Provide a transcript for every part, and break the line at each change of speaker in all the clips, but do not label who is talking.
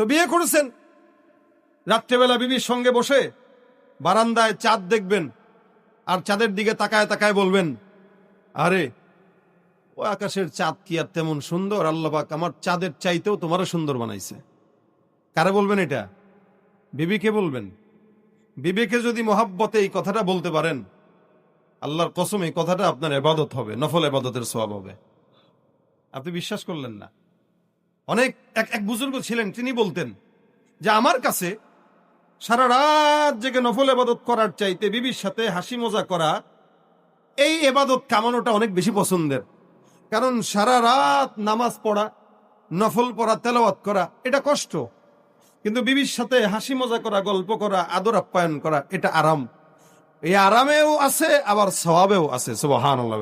তো বিয়ে করেছেন? রাত্রেবেলা বিবির সঙ্গে বসে বারান্দায় চাঁদ দেখবেন আর চাঁদের দিকে তাকায় তাকায় বলবেন, আরে, ও আকাশের চাঁদ কি আর তেমন সুন্দর? আল্লাপাক আমার চাঁদের চাইতেও তোমারও সুন্দর বানাইছে। কারে বলবেন এটা? বিবিকে বলবেন। বিবেকে যদি মহাব্বতে এই কথাটা বলতে পারেন, আল্লাহর কসম এই কথাটা আপনার এবাদত হবে, নফল এবাদতের সওয়াব হবে। আপনি বিশ্বাস করলেন না। অনেক, এক এক বুজুর্গ ছিলেন, তিনি বলতেন যে আমার কাছে সারা রাত জেগে নফল এবাদত করার চাইতে বিবির সাথে হাসি মজা করা, এই এবাদত কামানোটা অনেক বেশি পছন্দের। কারণ সারা রাত নামাজ পড়া, নফল পড়া, তেলাওয়াত করা, এটা কষ্ট। কিন্তু বিবির সাথে হাসি মজা করা, গল্প করা, আদর আপ্যায়ন করা, এটা আরাম। এই আরামেও আছে, আবার স্বভাবেও আছে সুবহান আল্লাহ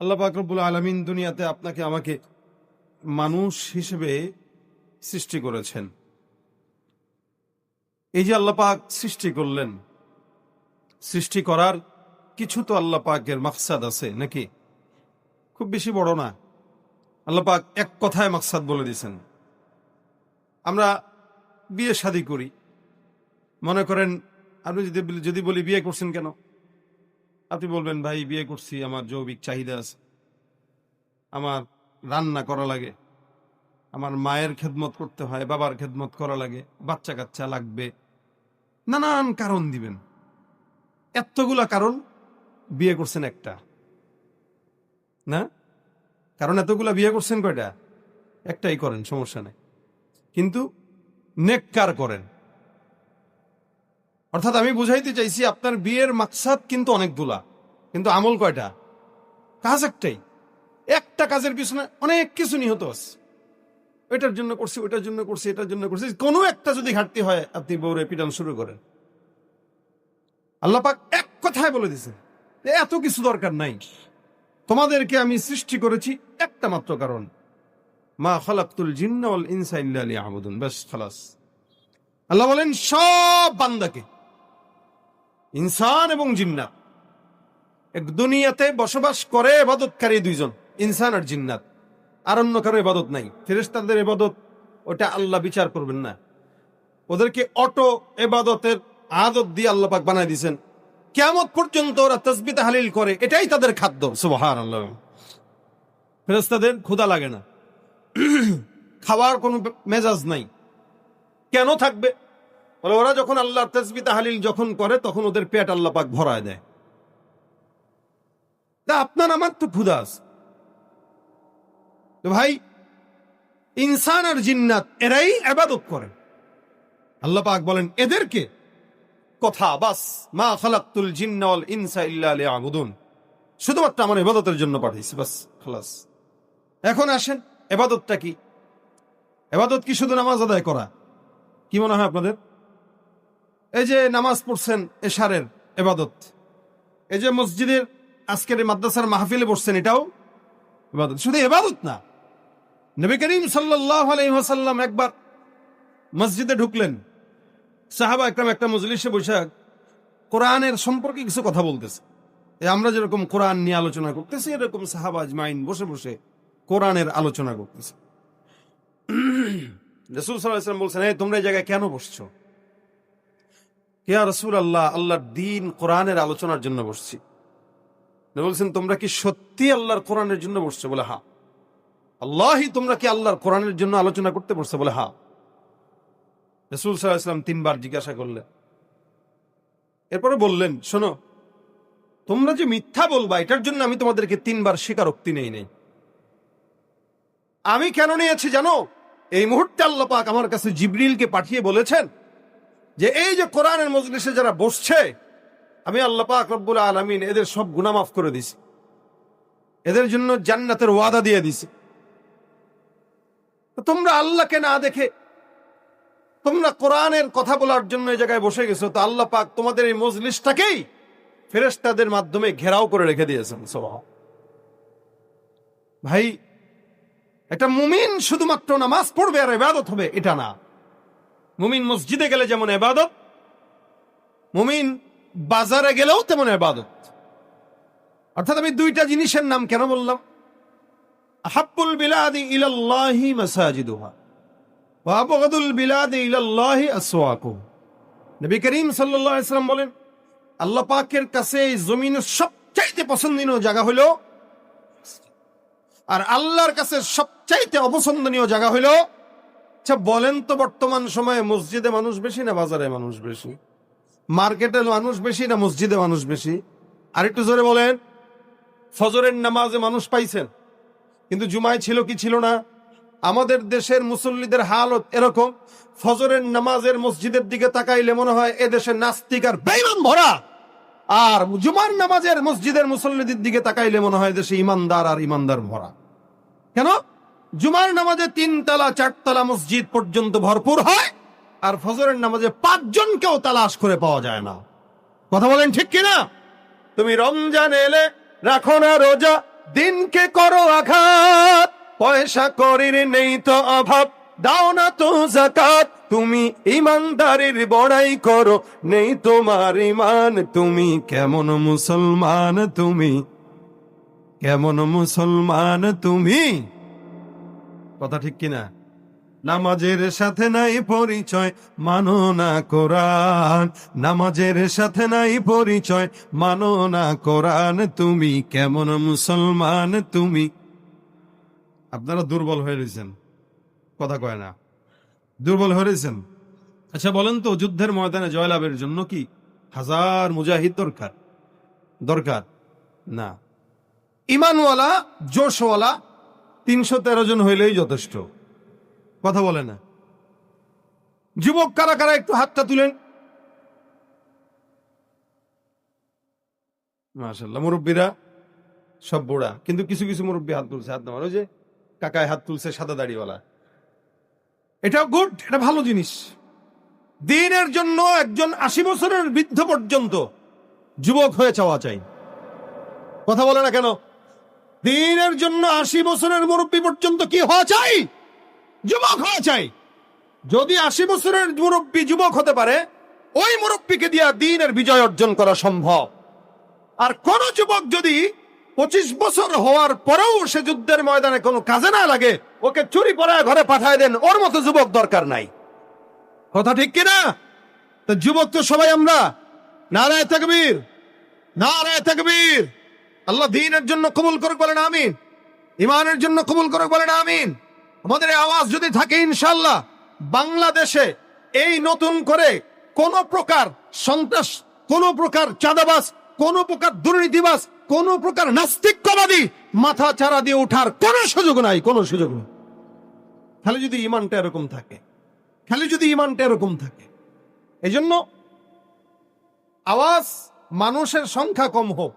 আল্লাহ পাকরবুল আলমিন দুনিয়াতে আপনাকে, আমাকে মানুষ হিসেবে সৃষ্টি করেছেন। এই যে আল্লাহ পাক সৃষ্টি করলেন, সৃষ্টি করার কিছু তো আল্লাহ পাকের মাকসাদ আছে নাকি? খুব বেশি বড় না। আল্লাহ পাক এক কথায় মাকসাদ বলে দিয়েছেন। আমরা বিয়ে শাদি করি। মনে করেন, আপনি যদি যদি বলি বিয়ে করছেন কেন? আপনি বলবেন, ভাই, বিয়ে করছি, আমার জৈবিক চাহিদা আছে। আমার রান্না করা লাগে। আমার মায়ের খেদমত করতে হয়, বাবার খেদমত করা লাগে, বাচ্চা কাচ্চা লাগবে। নানান কারণ দিবেন। এতগুলা কারণ বিয়ে করছেন একটা। না? কারণ এতগুলা বিয়ে করছেন কয়টা? একটাই করেন, সমস্যা নেই। কিন্তু নেককার করেন। অর্থাৎ আমি বুঝাইতে চাইছি, আপনার বিয়ের মাকসাদ কিন্তু অনেকগুলা কিন্তু আমল কয়টা? কাজ একটাই। একটা কাজের পিছনে অনেক কিছু নিহত আছে। এটার জন্য করছি ওটার জন্য করছি, এটার জন্য করছি। কোনো একটা যদি ঘাটতি হয়, আপনি বউরে পিটান শুরু করেন। আল্লাপাক এক কথায় বলে দিছে এত কিছু দরকার নাই। তোমাদেরকে আমি সৃষ্টি করেছি একটা মাত্র কারণ। মা খালাকুল জিন্নাল ইনসা লিয়াবুদুন, ব্যাস, খালাস। আল্লাহ বলেন, সব বান্দাকে, ইনসান এবং জিন্নাত, এক দুনিয়াতে বসবাস করে এবাদতকারী দুইজন, ইনসান আর জিন্নাত। আর অন্য কারও এবাদত নাই। ফেরেস্তাদের এবাদত ওটা আল্লাহ বিচার করবেন না। ওদেরকে অটো এবাদতের আদত দিয়ে আল্লাহ পাক বানাই দিয়েছেন। কেমন পর্যন্ত ওরা তসবিতে হালিল করে, এটাই তাদের খাদ্য। সুবহান আল্লাহ ফেরেস্তাদের ক্ষুধা লাগে না। খাওয়ার কোনো মেজাজ নাই। কেন থাকবে? বলে ওরা যখন আল্লাহ তসবিতা হালিল যখন করে, তখন ওদের পেট আল্লাহ পাক ভরায় দেয়। তা আপনার, আমার তো ক্ষুধা আছে। তো ভাই, ইনসান আর জিন্নাত এরাই আবাদত করেন। আল্লাহ পাক বলেন, এদেরকে কথা, বাস, মা খালাকুল জিন্নাল ইনসা ইল্লা শুধুমাত্র আমার এবাদতের জন্য পাঠাইছি, বাস, খালাস। এখন আসেন এবাদতটা কি? এবাদত কি শুধু নামাজ আদায় করা? কি মনে হয় আপনাদের? এই যে নামাজ পড়ছেন এশারের এবাদত এই যে মসজিদের আজকের মাদ্রাসার মাহফিলে বসছেন এটাও ইবাদত। শুধু এবাদত না নবী করিম সাল্লাহ একবার মসজিদে ঢুকলেন। সাহাবা একরাম একটা মজলিসে বসে কোরআনের সম্পর্কে কিছু কথা বলতেছে। আমরা যেরকম কোরআন নিয়ে আলোচনা করতেছি, এরকম সাহাবা আজমাইন বসে বসে কোরআনের আলোচনা করতেছে। রসুল সাল্লাম বলছেন, এই তোমরা এই জায়গায় কেন বসছো? কেয়া রসুল আল্লাহ আল্লাহর দিন কোরআনের আলোচনার জন্য বসছি। বলছেন, তোমরা কি সত্যি আল্লাহর কোরআনের জন্য বসছো? বলে হা আল্লাহই তোমরা কি আল্লাহর কোরআনের জন্য আলোচনা করতে বসছো? বলে, হা। রসুল সাল্লাহাম তিনবার জিজ্ঞাসা করলেন। এরপরে বললেন, শোনো, তোমরা যে মিথ্যা বলবা, এটার জন্য আমি তোমাদেরকে তিনবার স্বীকারোক্তি নেই নেই। আমি কেন নিয়েছি জানো? এই মুহূর্তে আল্লাহ পাক আমার কাছে জিবরিলকে পাঠিয়ে বলেছেন যে, এই যে কোরআনের মজলিসে যারা বসছে, আমি আল্লাহ পাক রব্বুল আলমিন এদের সব গুণা মাফ করে দিছি। এদের জন্য জান্নাতের ওয়াদা দিয়ে দিছি। তোমরা আল্লাহকে না দেখে তোমরা কোরআনের কথা বলার জন্য এই জায়গায় বসে গেছো, তো আল্লাহ পাক তোমাদের এই মজলিসটাকেই ফেরেস্তাদের মাধ্যমে ঘেরাও করে রেখে দিয়েছেন স্বভাব ভাই, একটা মুমিন শুধুমাত্র নামাজ পড়বে আর এবাদত হবে, এটা না। মুমিন মসজিদে গেলে যেমন এবাদত মুমিন বাজারে গেলেও তেমন এবাদত অর্থাৎ আমি দুইটা জিনিসের নাম কেন বললাম? হাব্বুল বিলাদি ইলাল্লাহি মাসাজিদুহা ওয়াবগাদুল বিলাদি ইলাল্লাহি আসওয়াকু নবী করিম সাল্লাল্লাহু আলাইহি সাল্লাম বলেন, আল্লাহ পাকের কাছে এই জমিনের সবচাইতে পছন্দনীয় জায়গা হলো আর আল্লাহর কাছে সবচাইতে অপছন্দনীয় জায়গা হলো আচ্ছা বলেন তো বর্তমান সময়ে মসজিদে মানুষ বেশি না বাজারে মানুষ বেশি? মার্কেটে মানুষ বেশি না মসজিদে মানুষ বেশি? আর একটু জোরে বলেন, ফজরের নামাজে মানুষ পাইছেন? কিন্তু জুমায় ছিল কি ছিল না? আমাদের দেশের মুসল্লিদের হালত এরকম। ফজরের নামাজের মসজিদের দিকে তাকাইলে মনে হয় এ দেশে নাস্তিক আর বেইমান ভরা। আর জুমার নামাজের মসজিদের মুসল্লিদের দিকে তাকাইলে মনে হয় দেশে ইমানদার আর ইমানদার ভরা। কেন? জুমার নামাজে তিনতলা, চারতলা মসজিদ পর্যন্ত ভরপুর হয়, আর ফজরের নামাজে পাঁচজনকেও তালাশ করে পাওয়া যায় না। কথা বলেন ঠিক কিনা? তুমি রমজান এলে রাখো না রোজা দিনকে করো আঘাত। পয়সা করির নেই তো অভাব। দাও না তো জাকাত। তুমি ইমানদারির বড়াই করো। নেই তোমার ইমান। তুমি কেমন মুসলমান তুমি? কেমন মুসলমান তুমি? কথা ঠিক কিনা? নামাজের সাথে নাই পরিচয়, মানো না কোরআন। নামাজের সাথে নাই পরিচয়, মানো না কোরআন। তুমি কেমন মুসলমান তুমি? আপনারা দুর্বল হয়ে রয়েছেন কথা কয় না। দুর্বল হয়ে রয়েছেন আচ্ছা বলেন তো, যুদ্ধের ময়দানে জয়লাভের জন্য কি হাজার মুজাহিদ দরকার? দরকার? না। ইমানওয়ালা, জোশওয়ালা তিনশো তেরো জন হইলেই যথেষ্ট। কথা বলে না। যুবক কারা কারা একটু হাতটা তুলেন। মাশাল্লাহ মুরব্বীরা সব বুড়া, কিন্তু কিছু কিছু মুরব্বী হাত তুলছে, হাত ওই যে কাকায় হাত তুলছে সাদা দাড়িওয়ালা। এটাও গুড, এটা ভালো জিনিস। দিনের জন্য একজন আশি বছরের বৃদ্ধ পর্যন্ত যুবক হয়ে চাওয়া চাই। কথা বলে না কেন? দিনের জন্য আশি বছরের মুরব্বী পর্যন্ত কি হওয়া চাই? যুবক হওয়া চাই। যদি আশি বছরের মুরব্বী যুবক হতে পারে, ওই মুরব্বীকে দিয়া দিনের বিজয় অর্জন করা সম্ভব। আর কোন যুবক যদি পঁচিশ বছর হওয়ার পরেও সে যুদ্ধের ময়দানে কোনো কাজে না লাগে, ওকে চুরি পড়ায় ঘরে পাঠায় দেন, ওর মতো যুবক দরকার নাই। কথা ঠিক কিনা? তো যুবক তো সবাই আমরা। নারায় তাকবীর নারায় তাকবীর। আল্লাহ দিনের জন্য কবুল করুক বলেন, আমিন। ইমানের জন্য কবুল করুক বলেন, আমিন। আমাদের আওয়াজ যদি থাকে ইনশাল্লাহ বাংলাদেশে এই নতুন করে কোন প্রকার সন্ত্রাস, কোন প্রকার চাঁদাবাস কোন প্রকার দুর্নীতিবাস কোন প্রকার নাস্তিকবাদী মাথা চারা দিয়ে ওঠার কোনো সুযোগ নাই, কোনো সুযোগ নেই। খালি যদি ইমানটা এরকম থাকে, খালি যদি ইমানটা এরকম থাকে। এই জন্য আওয়াজ মানুষের সংখ্যা কম হোক,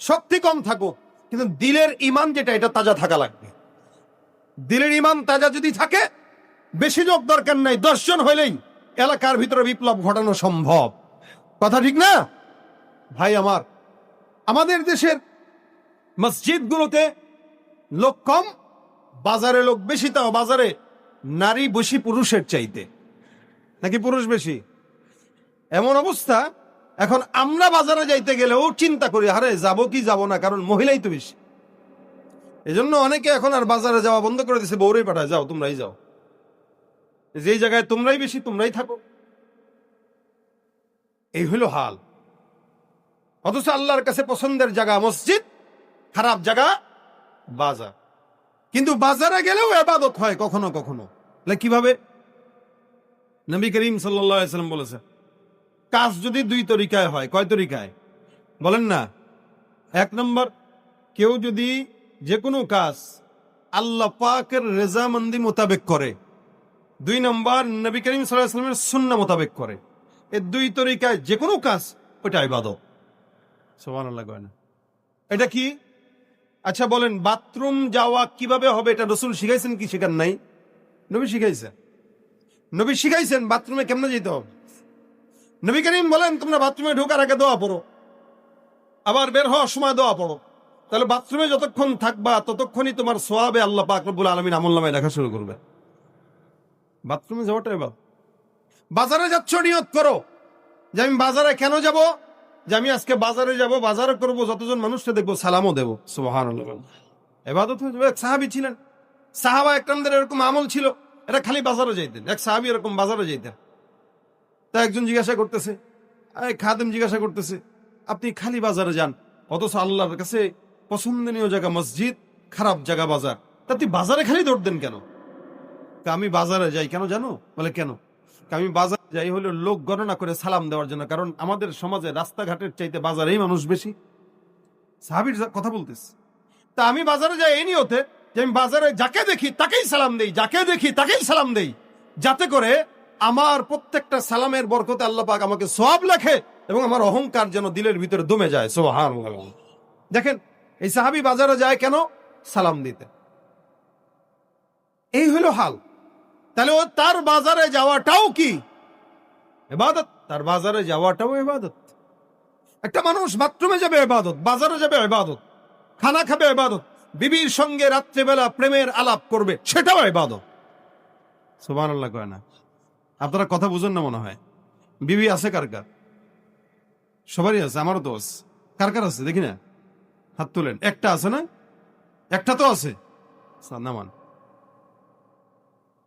শক্তি কম থাকুক, কিন্তু দিলের ইমান যেটা, এটা তাজা থাকা লাগবে। দিলের ইমান তাজা যদি থাকে, বেশি লোক দরকার নাই, দশজন হইলেই এলাকার ভিতরে বিপ্লব ঘটানো সম্ভব। কথা ঠিক না? ভাই আমার, আমাদের দেশের মসজিদগুলোতে লোক কম, বাজারে লোক বেশি, তাও বাজারে নারী বেশি, পুরুষের চাইতে। নাকি পুরুষ বেশি? এমন অবস্থা, এখন আমরা বাজারে যাইতে গেলেও চিন্তা করি, আরে যাব কি যাব না, কারণ মহিলাই তো বেশি। এজন্য অনেকে এখন আর বাজারে যাওয়া বন্ধ করে দিছে, বৌরেই পাঠায়, যাও, তোমরাই যাও। যেই জায়গায় তোমরাই বেশি, তোমরাই থাকো। এই হলো হাল। অথচ আল্লাহর কাছে পছন্দের জায়গা মসজিদ, খারাপ জায়গা, বাজার। কিন্তু বাজারে গেলেও এবাদত হয় কখনো কখনো। কীভাবে? নবী করিম সাল্লাম বলেছে কাজ যদি দুই তরিকায় হয়, কয় তরিকায়? বলেন না। এক নম্বর, কেউ যদি যে কোনো কাজ আল্লাহ পাকের রেজামন্দি মোতাবেক করে। দুই নম্বর, নবী করিম সাল্লামের সুন্না মোতাবেক করে। এই দুই তরিকায় যে কোনো কাজ ওটা না। এটা কি? আচ্ছা বলেন, বাথরুম যাওয়া কীভাবে হবে এটা রসুল শিখাইছেন কি শেখান নাই? নবী শিখাইছেন নবী শিখাইছেন বাথরুমে কেমনে যেতে হবে? নবী করিম বলেন, তোমরা বাথরুমে ঢোকার আগে দোয়া পড়ো। আবার বের হওয়ার সময় দোয়া পড়ো। তাহলে বাথরুমে যতক্ষণ থাকবা, ততক্ষণই তোমার সোয়াবে আল্লাহ পাক রব্বুল আলমিন আমল নামায় লেখা শুরু করবে। বাথরুমে যাওয়াটা এবার বাজারে যাচ্ছ, নিয়ত করো যে আমি বাজারে কেন যাব? যে আমি আজকে বাজারে যাব, বাজারে করব, যতজন মানুষকে দেখব, সালামও দেবো। সুবাহান এবাদত সাহাবি ছিলেন। সাহাবা একরামদের এরকম আমল ছিল। এরা খালি বাজারে যাইতেন। এক সাহাবি এরকম বাজারে যাইতেন। তা একজন জিজ্ঞাসা করতেছে খাদেম জিজ্ঞাসা করতেছে, আপনি খালি বাজারে যান, অথচ আল্লাহর কাছে পছন্দনীয় জায়গা মসজিদ, খারাপ জায়গা বাজার। তা তুই বাজারে খালি দৌড় দেন কেন? আমি বাজারে যাই কেন জানো? বলে কেন? আমি বাজারে যাই হলো লোক গণনা করে সালাম দেওয়ার জন্য, কারণ আমাদের সমাজে রাস্তাঘাটের চাইতে বাজারেই মানুষ বেশি। সাহাবির কথা বলতেছে। তা আমি বাজারে যাই এই নিয়তে যে আমি বাজারে যাকে দেখি তাকেই সালাম দেই, যাকে দেখি তাকেই সালাম দেই। যাতে করে আমার প্রত্যেকটা সালামের বরকতে আল্লাহ পাক আমাকে সব লেখে এবং আমার অহংকার যেন দিলের ভিতরে দমে যায়। সোহান দেখেন এই সাহাবি বাজারে যায় কেন? সালাম দিতে। এই হলো হাল। তাহলে ও তার বাজারে যাওয়াটাও কি? এবাদত। তার বাজারে যাওয়াটাও এবাদত। একটা মানুষ বাথরুমে যাবে এবাদত, বাজারে যাবে এবাদত, খানা খাবে এবাদত, বিবির সঙ্গে রাত্রেবেলা প্রেমের আলাপ করবে, সেটাও এবাদত। সুবান আল্লাহ কয় না। আপনারা কথা বুঝুন না মনে হয়। বিবি আছে কার কার? সবারই আছে, আমারও দোষ কার কার আছে? দেখি না। হাত তুলেন। একটা আছে না? একটা তো আছে। নামান।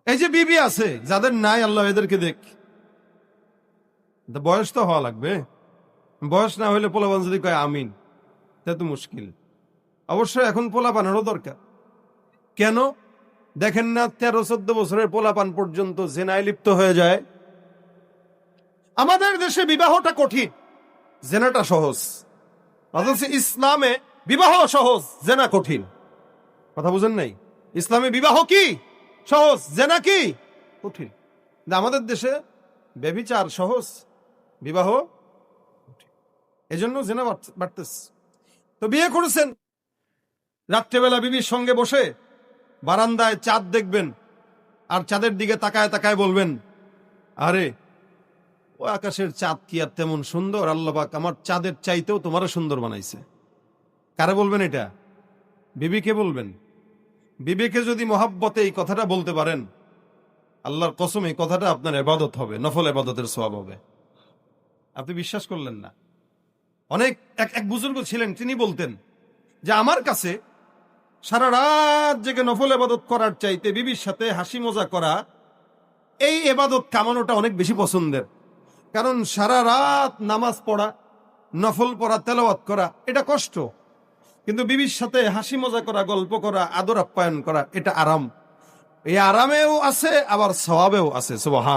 এই যে বিবি আছে, যাদের নাই, আল্লাহ এদেরকে দেখ। বয়স তো হওয়া লাগবে। বয়স না হইলে পোলাপান যদি কয় আমিন, তা তো মুশকিল। অবশ্যই এখন পোলাপানেরও দরকার। কেন? দেখেন না, তেরো, চোদ্দ বছরের পোলাপান পর্যন্ত জেনায় লিপ্ত হয়ে যায়? আমাদের দেশে বিবাহটা কঠিন। জেনাটা সহজ। অথচ ইসলামে বিবাহ সহজ, জেনা কঠিন। কথা বুঝেন নাই? ইসলামে বিবাহ কি? সহজ, জেনা কি? কঠিন। আমাদের দেশে ব্যভিচার সহজ, বিবাহ। এজন্য জেনা বাড়তে- বাড়তেছে। তো বিয়ে করেছেন। রাত্রেবেলা বিবির সঙ্গে বসে বারান্দায় চাঁদ দেখবেন আর চাঁদের দিকে তাকায় তাকায় বলবেন, আরে, ও আকাশের চাঁদ কি আর তেমন সুন্দর? আল্লাপাক আমার চাঁদের চাইতেও তোমারও সুন্দর বানাইছে। কারে বলবেন এটা? বিবিকে বলবেন। বিবেকে যদি মহাব্বতে এই কথাটা বলতে পারেন, আল্লাহর কসম এই কথাটা আপনার এবাদত হবে, নফল এবাদতের সব হবে। আপনি বিশ্বাস করলেন না। অনেক, এক এক বুজুর্গ ছিলেন, তিনি বলতেন যে আমার কাছে সারা রাত জেগে নফল এবাদত করার চাইতে বিবির সাথে হাসি মজা করা, এই এবাদত কামানোটা অনেক বেশি পছন্দের। কারণ সারা রাত নামাজ পড়া, নফল পড়া, তেলাওয়াত করা, এটা কষ্ট। কিন্তু বিবির সাথে হাসি মজা করা, গল্প করা, আদর আপ্যায়ন করা, এটা আরাম এই আরামেও আছে, আবার স্বভাবেও আছে সুবাহ।